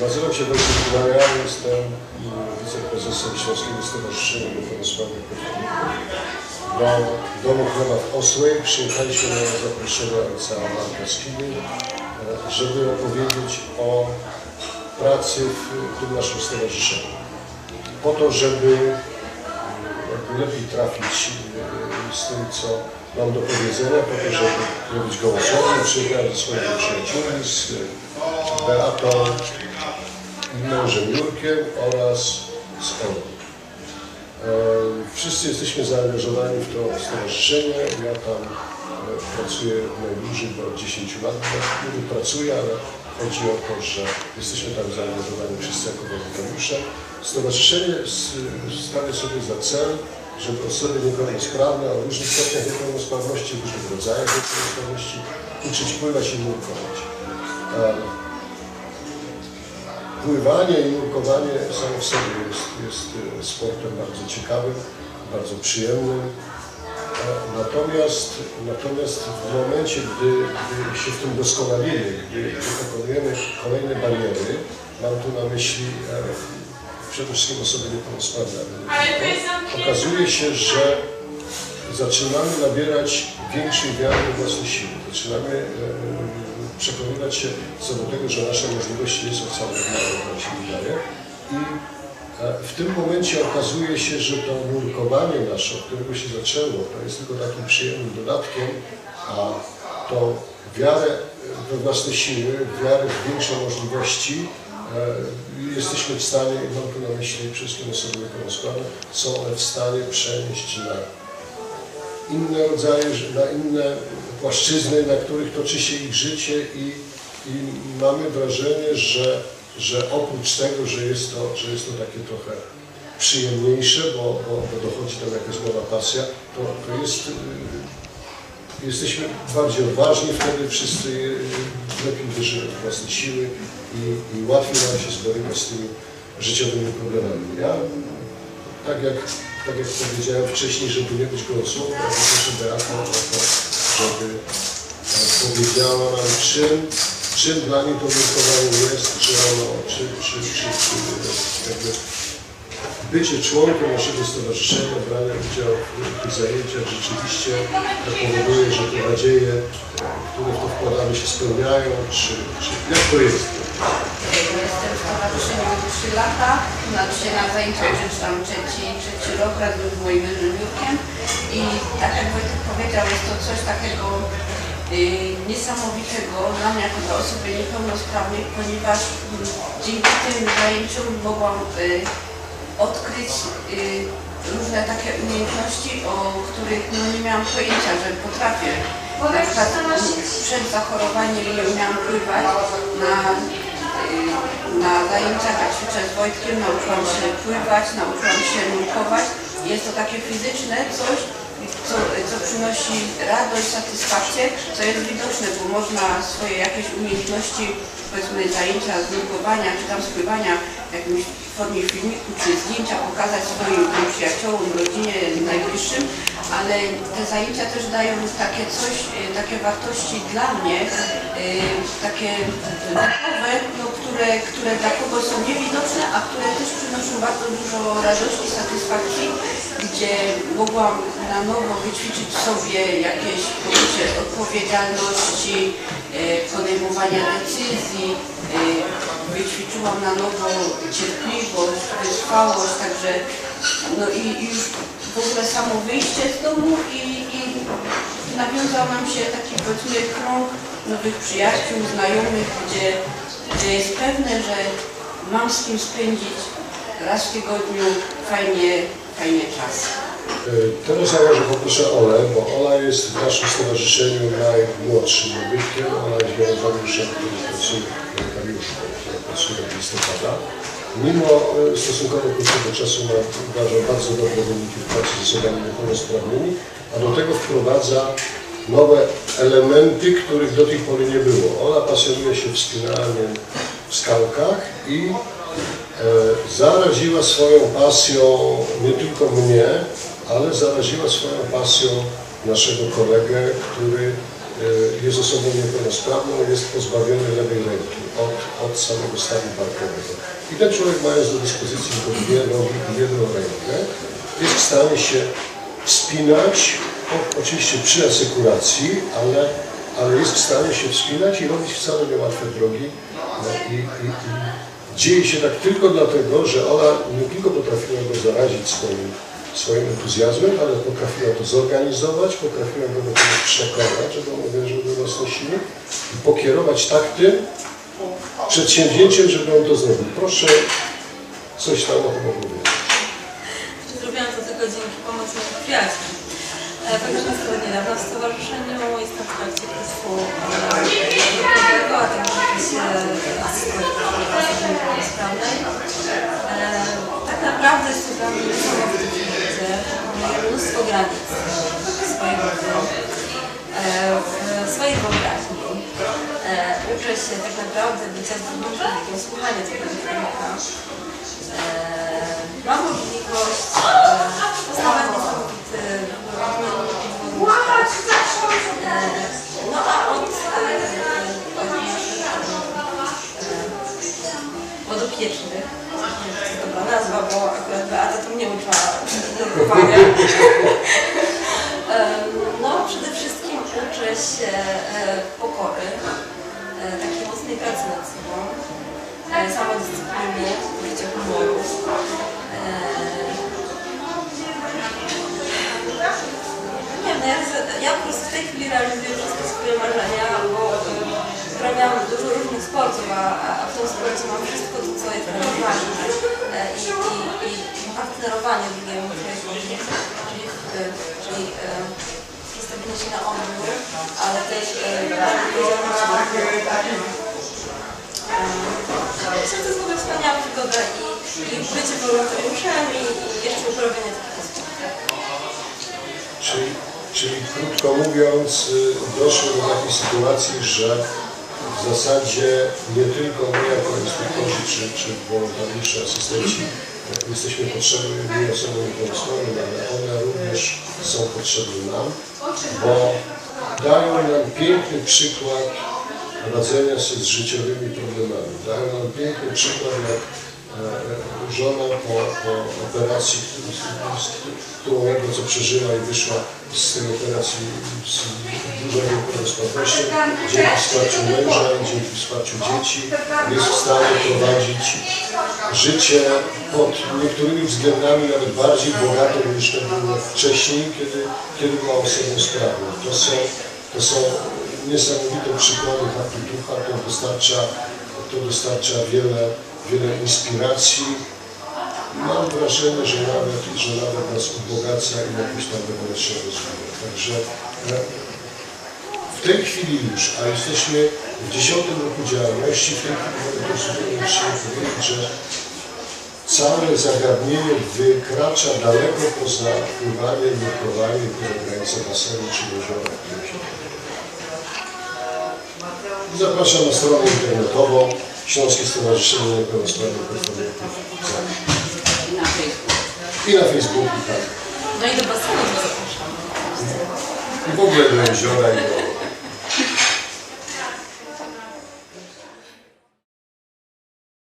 Nazywam się Wojciech Kumaria, jestem mm, wiceprezesem Śląskiego Stowarzyszenia Niepełnosprawnych. Do Domu Chleba w Osłej przyjechaliśmy na zaproszenie ojca e, żeby opowiedzieć o pracy w tym naszym stowarzyszeniu. Po to, żeby jakby lepiej trafić e, z tym, co mam do powiedzenia, po to, żeby nie być gołosłownym, przyjechałem ze swoimi przyjaciółmi, z e, Beatą, mężem Jurkiem oraz z Olą. E, Wszyscy jesteśmy zaangażowani w to stowarzyszenie. Ja tam e, pracuję najdłużej, bo od 10 lat. Mówię pracuję, ale chodzi o to, że jesteśmy tam zaangażowani wszyscy jako wolontariusze. Stowarzyszenie stawia sobie za cel, żeby osoby niepełnosprawne o różnych stopniach niepełnosprawności, różnych rodzajach niepełnosprawności uczyć pływać i nurkować. Pływanie i nurkowanie samo w sobie jest, jest e, sportem bardzo ciekawym, bardzo przyjemnym. E, Natomiast, natomiast w momencie, gdy, gdy się w tym doskonalimy, gdy, pokonujemy kolejne bariery, mam tu na myśli e, przede wszystkim osoby niepełnosprawne, okazuje się, że zaczynamy nabierać większej wiary we własne siły. Zaczynamy przekonywać się co do tego, że nasze możliwości nie są wcale małe, jak się wydaje. I e, w tym momencie okazuje się, że to nurkowanie nasze, od którego się zaczęło, to jest tylko takim przyjemnym dodatkiem, a to wiarę we własne siły, wiarę w większe możliwości e, jesteśmy w stanie, mam tu na myśli wszystkie osoby niepełnosprawne, są w stanie przenieść na inne rodzaje, na inne płaszczyzny, na których toczy się ich życie i, i mamy wrażenie, że, że oprócz tego, że jest to, że jest to takie trochę przyjemniejsze, bo, bo, bo dochodzi tam jakaś nowa pasja, to, to jest, y, jesteśmy bardziej odważni, wtedy wszyscy y, lepiej wierzymy w własne siły i, i łatwiej nam się zborykać z tymi życiowymi problemami. Ja tak jak, tak jak powiedziałem wcześniej, żeby nie być gołosłownym, ja proszę Beatę o to, żeby e, powiedziała nam, czym, czym dla niej to nurkowanie jest, czy ono, czy, czy, czy, czy jakby bycie członkiem naszego stowarzyszenia, branie udziału w tych zajęciach rzeczywiście powoduje, że te nadzieje, które w to wkładamy się spełniają, czy, czy jak to jest? Jestem w stowarzyszeniu już 3 lata. Na dzisiaj na zajęciach przeczytam trzeci, trzeci rok razem z moim mężem. I tak jak Wojtek powiedział, jest to coś takiego y, niesamowitego dla mnie jako dla osoby niepełnosprawnej, ponieważ mm, dzięki tym zajęciom mogłam y, odkryć y, różne takie umiejętności, o których no, nie miałam pojęcia, że potrafię. Na przykład przed zachorowaniem nie umiałam pływać na y, na zajęciach jak ćwiczę z Wojtkiem, nauczyłam się pływać, nauczyłam się nurkować. Jest to takie fizyczne coś, co, co przynosi radość, satysfakcję, co jest widoczne, bo można swoje jakieś umiejętności, powiedzmy zajęcia z nurkowania, czy tam spływania w jakimś formie filmiku, czy zdjęcia pokazać swoim przyjaciołom, rodzinie, najbliższym, ale te zajęcia też dają takie coś, y, takie wartości dla mnie, y, takie duchowe, no, które, które dla kogoś są niewidoczne, a które też przynoszą bardzo dużo radości, satysfakcji, gdzie mogłam na nowo wyćwiczyć sobie jakieś poczucie odpowiedzialności, y, podejmowania decyzji, wyćwiczyłam na nowo cierpliwość, wytrwałość, także no i, i już w ogóle samo wyjście z domu i, i nawiązał nam się taki powiedzmy krąg nowych przyjaciół, znajomych, gdzie, gdzie jest pewne, że mam z kim spędzić raz w tygodniu fajnie, fajnie czas. Teraz ja może poproszę Olę, bo Ola jest w naszym stowarzyszeniu najmłodszym nabytkiem. Ona jest wolontariuszem, który pracuje wolontariuszką, która listopada. Mimo e, stosunkowo krótkiego czasu ma, uważam, bardzo dobre wyniki w pracy z osobami niepełnosprawnymi, a do tego wprowadza nowe elementy, których do tej pory nie było. Ola pasjonuje się wspinaniem w skałkach i e, zaraziła swoją pasją nie tylko mnie, ale zaraziła swoją pasją naszego kolegę, który jest osobą niepełnosprawną, jest pozbawiony lewej ręki od, od samego stanu barkowego. I ten człowiek mając do dyspozycji tylko dwie nogi i jedną rękę, jest w stanie się wspinać, oczywiście przy asekuracji, ale, ale jest w stanie się wspinać i robić wcale niełatwe drogi. No, i, i, i dzieje się tak tylko dlatego, że ona nie tylko potrafiła go zarazić swoim, swoim entuzjazmem, ale potrafiła to zorganizować, potrafiła go do tego przekonać, żeby on uwierzył we własne siły i pokierować tak tym przedsięwzięciem, żeby on to zrobił. Proszę coś tam o tym opowiedzieć. Zrobiłam to tylko dzięki pomocy moich przyjaciół. E, Także jestem niedawno w stowarzyszeniu, jestem w trakcie drugim człowiekiem, słuchania tego człowieka. E, Mam możliwość poznawać niesamowity. E, No a od, podopiecznych, to dobra nazwa, bo akurat Beata to mnie uczyła drukowania. No przede wszystkim uczę się pokory, sobą, e, samodyscypliny, użycia humoru. E, Nie wiem, no ja, po prostu w tej chwili realizuję wszystkie swoje marzenia, bo e, uprawiam dużo różnych sportów, a, a- w tym sporcie mam wszystko to, co jest dla mnie ważne. E, I, i, i partnerowanie drugiemu człowiekowi, czyli, czyli postawienie się na odwrót, ale też e, odpowiedzialności Myślę, że to jest w ogóle wspaniała przygoda i, i bycie wolontariuszem i, i jeszcze uprawianie takiego sportu. Czyli, czyli krótko mówiąc, y, doszło do takiej sytuacji, że w zasadzie nie tylko my jako instruktorzy czy, czy wolontariusze, asystenci jesteśmy potrzebni osobom niepełnosprawnym, ale one również są potrzebne nam, bo dają nam piękny przykład radzenia sobie z życiowymi problemami. Dają nam piękny przykład, jak e, żona po, po operacji, którą ledwo co przeżyła i wyszła z tej operacji z dużą niepełnosprawnością, dzięki wsparciu męża, dzięki wsparciu dzieci jest w stanie prowadzić życie pod niektórymi względami nawet bardziej bogatą niż to było wcześniej, kiedy, kiedy była osobą sprawną. To są, to są niesamowite przykłady Happy Ducha, to dostarcza, to dostarcza wiele, wiele inspiracji. Mam wrażenie, że nawet, że nawet nas ubogaca i jakoś tam wewnętrznie rozwija. Także e, w tej chwili już, a jesteśmy w dziesiątym roku działalności, w tej chwili mogę powiedzieć, że całe zagadnienie wykracza daleko poza pływanie, nurkowanie, poza granicę basenu czy jeziora, w którym Zapraszam na stronę internetową Śląskie Stowarzyszenie Niepełnosprawnych Pracowników I na Facebooku. i na Facebooku, tak. No i do basenu zapraszamy. I w ogóle do jeziora i do